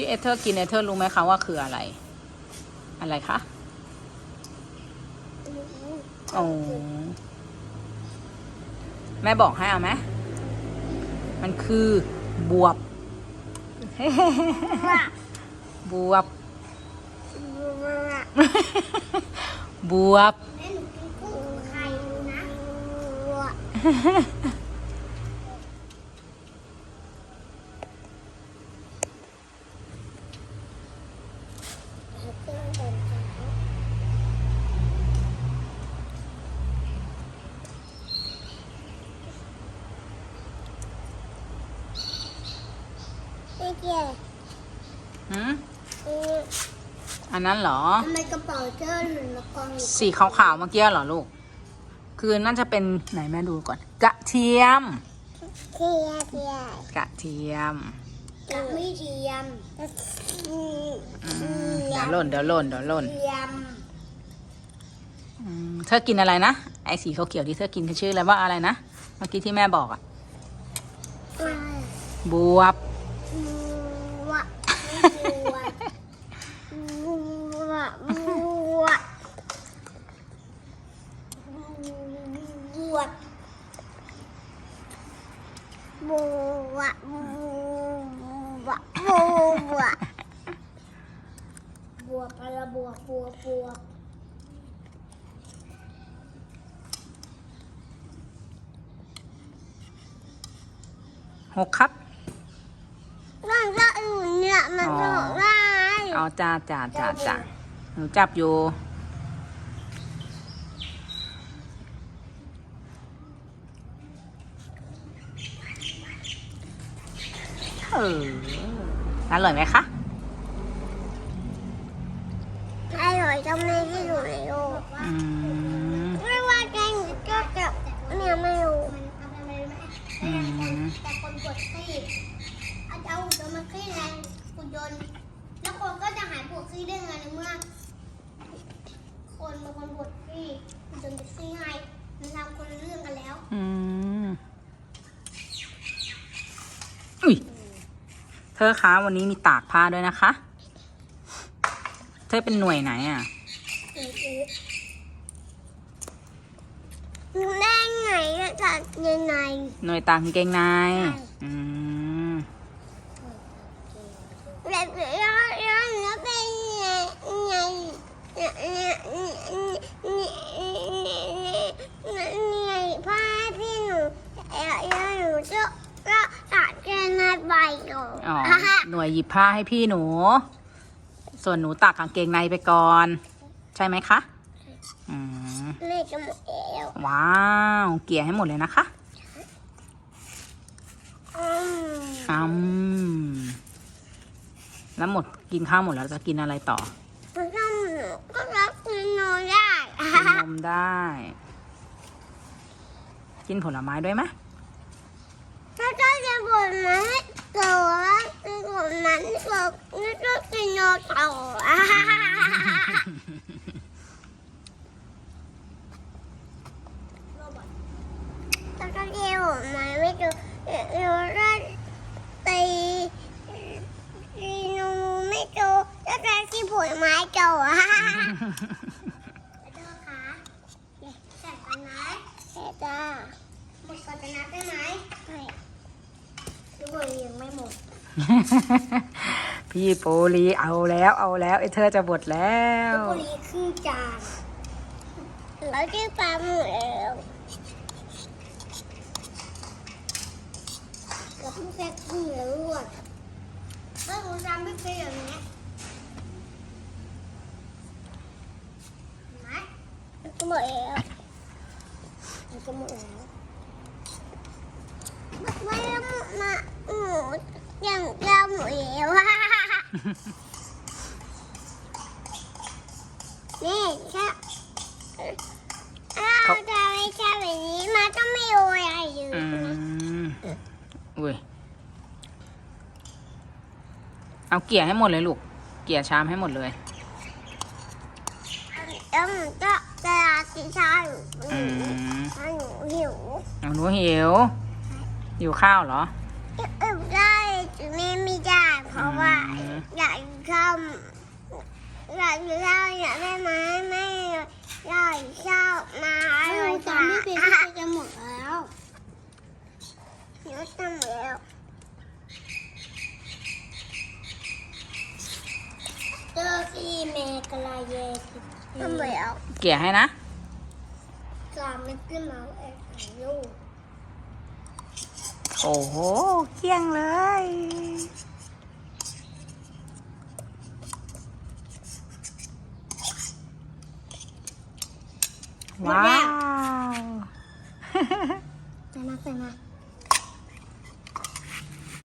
ที่เอเธอร์กินเอเธอร์รู้ไหมคะว่าคืออะไร อะไรคะโอ้แม่บอกให้เอาไหมมันคือบวบบวบบวบแม่หนูกินกุ้งไข่ดูนะไม่เกี่ยวหืมอืมอันนั้นเหรอ ทำไมกระเป๋าเธอหนุนละกองอยู่สีขาวๆเมื่อกี้เหรอลูก คือน่าจะเป็นไหนแม่ดูก่อน กระเทียม เทียเทียกระเทียมกระไม่เทียมอืมเดี๋ยวหล่นเดี๋ยวหล่นเดี๋ยวหล่นเทียมอืมเธอกินอะไรนะ ไอ้สีเขียวๆที่เธอกินคือชื่ออะไรว่าอะไรนะ เมื่อกี้ที่แม่บอกอะบวบบั วมัวมัวมัวมัวมัวมัวบัวกอะไรบวกบวกบวกหกครับ เอาจ้าจ้าจ้าจ้าหนูจับอยู่ เอออร่อยไหมคะอร่อยจังเลยที่อยู่ในโลกอืมไม่ว่าแกงก็จะเนี่ยไม่รู้อืมแต่คนกดขี้เอาเอาหุ่นยนต์มาขี้แทนหุ่นยนต์แล้ว คนก็จะหายปวดขี้ได้ไงในเมื่อ คนเป็นคนปวดขี้หุ่นยนต์จะขี้ให้มันทำคนละเรื่องกันแล้ว อืมอุ้ยเธอคะวันนี้มีตากผ้าด้วยนะคะ เธอเป็นหน่วยไหนอะได้ไงก็จะยังไงหน่วยตากกางเกงในอืมแล้ว พ่อให้พี่หนูแล้วหนูจะก็ตัดแค่ในใบหนูอ๋อหน่วยหยิบผ้าให้พี่หนู ส่วนหนูตากกางเกงในไปก่อน ใช่ไหมคะอืมเลขจะหมดแล้วว้าวเกลี่ยให้หมดเลยนะคะอืมแล้วหมดกินข้าวหมดแล้วจะกินอะไรต่อ นมได้ กินผลไม้ด้วยไหมถ้ากินผลไม้ตัวกินผลไม้ตัวนี่ก็กินนมตัวถ้ากินผลไม้ไม่ตัวาได้ตีตีนมไม่ตัวถ้ากินผลไม้ตัว พี่โปลีเอาแล้วเอาแล้วไอ้เธอจะบดแล้วทุกคนครึ่งจานแล้วที่ปลาหมดแล้วแล้วพิ่งแค่ครึ่งแล้วรวดถ้าหนูทำไม่เป็นอย่างนี้ไหมมันก็หมดแล้วมันก็หมดแล้ว ไม่ได้มาหมูอ ย่างเดียวหมูเอวะนี่แค่เราจะไม่ใช่แบบนี้มันต้องไม่โอยอะไรอยู่อืมอุ้ยเอาเกลี่ยให้หมดเลยลูก เกลี่ยชามให้หมดเลย แล้วหนูก็จะกินชาอยู่อืมถ้าหนูหิว เอาหนูหิวหิวข้าวเหรอเออได้จุดนี้ไม่ได้เพราะว่า อืม เราอยากได้ไหมไม่อยากชอบมาเลยจ้ะจะหมดแล้วหนูจะหมดแล้วเจอที่เมกลาเยจะหมดแล้วเกลี่ยให้นะกลาไม่ขึ้นมาเองลูกโอ้โหเกลี้ยงเลย ว้าวไปนะไปนะ